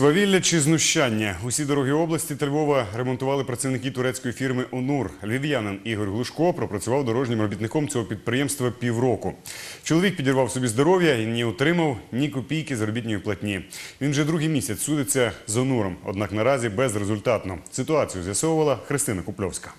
Свавілля чи знущання? Усі дороги області та Львова ремонтували працівники турецької фірми «Онур». Львів'янин Ігор Глушко пропрацював дорожнім робітником цього підприємства півроку. Чоловік підірвав собі здоров'я і не отримав ні копійки заробітної платні. Він вже другий місяць судиться з «Онуром», однак наразі безрезультатно. Ситуацію з'ясовувала Христина Купльовська.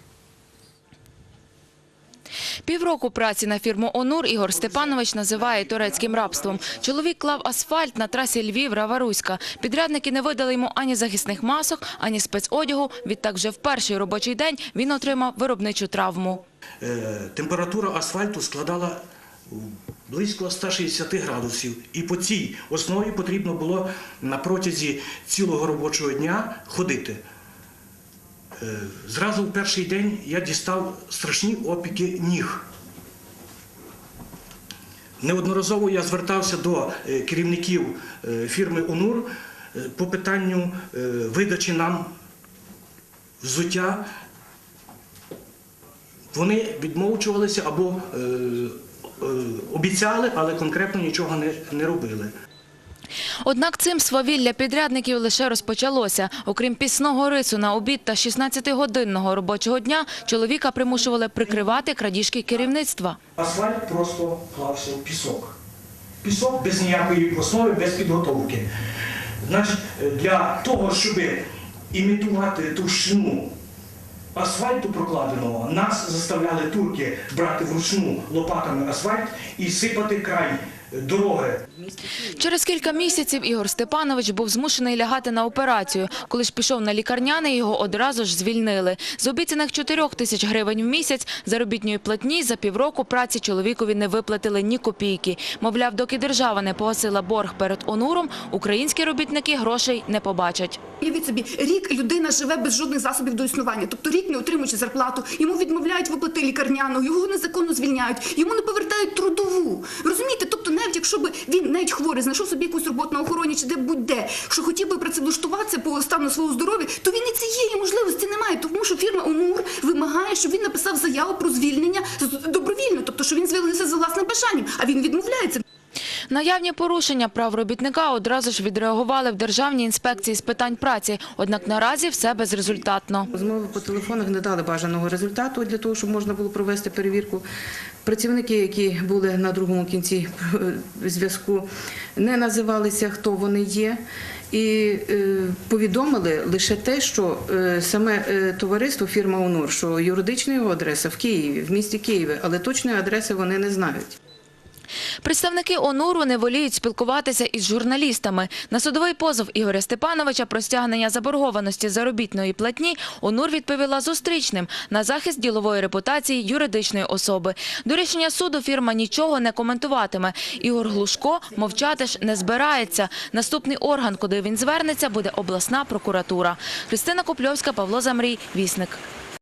Півроку праці на фірму «Онур» Ігор Степанович називає турецьким рабством. Чоловік клав асфальт на трасі Львів-Рава-Руська. Підрядники не видали йому ані захисних масок, ані спецодягу. Відтак вже в перший робочий день він отримав виробничу травму. Е, температура асфальту складала близько 160 градусів. І по цій основі потрібно було на протязі цілого робочого дня ходити. Е, Зразу в перший день я дістав страшні опіки ніг. Неодноразово я звертався до е, керівників е, фірми «Онур» по питанню видачі нам взуття вони відмовчувалися або обіцяли, але конкретно нічого не робили. Однак цим свавілля підрядників лише розпочалося. Окрім пісного рису на обід та 16-годинного робочого дня, чоловіка примушували прикривати крадіжки керівництва. Асфальт просто клався в пісок. Пісок без ніякої основи, без підготовки. Значить, для того, щоб імітувати товщину асфальту прокладеного, нас заставляли турки брати вручну лопатами асфальт і сипати край дороги. Через кілька місяців Ігор Степанович був змушений лягати на операцію. Коли ж пішов на лікарняний, його одразу ж звільнили. З обіцяних 4 тисяч гривень в місяць заробітної платні за півроку праці чоловікові не виплатили ні копійки. Мовляв, доки держава не погасила борг перед онуром, українські робітники грошей не побачать. Уявіть собі, рік людина живе без жодних засобів до існування. Тобто рік не отримуючи зарплату, йому відмовляють виплати лікарняну, його незаконно звільняють, йому не повертають трудову. Розумієте? Тобто, навіть якщо б він навіть хворий, знайшов собі якусь роботу на охороні чи де будь-де, що хотів би працевлаштуватися по стану свого здоров'я, то він і цієї можливості не має, тому що фірма ОНУР вимагає, щоб він написав заяву про звільнення добровільно, тобто що він звільнився за власним бажанням, а він відмовляється. На порушення прав робітника одразу ж відреагували в Державній інспекції з питань праці. Однак наразі все безрезультатно. Розмови по телефонах не дали бажаного результату для того, щоб можна було провести перевірку. Працівники, які були на другому кінці е, зв'язку, не називалися, хто вони є. І е, повідомили лише те, що е, саме товариство фірма ОНУР, що юридична його адреса в Києві, в місті Києві, але точної адреси вони не знають. Представники ОНУРу не воліють спілкуватися із журналістами. На судовий позов Ігоря Степановича про стягнення заборгованості заробітної платні ОНУР відповіла зустрічним на захист ділової репутації юридичної особи. До рішення суду фірма нічого не коментуватиме. Ігор Глушко мовчати ж не збирається. Наступний орган, куди він звернеться, буде обласна прокуратура. Христина Купльовська, Павло Замрій, Вісник.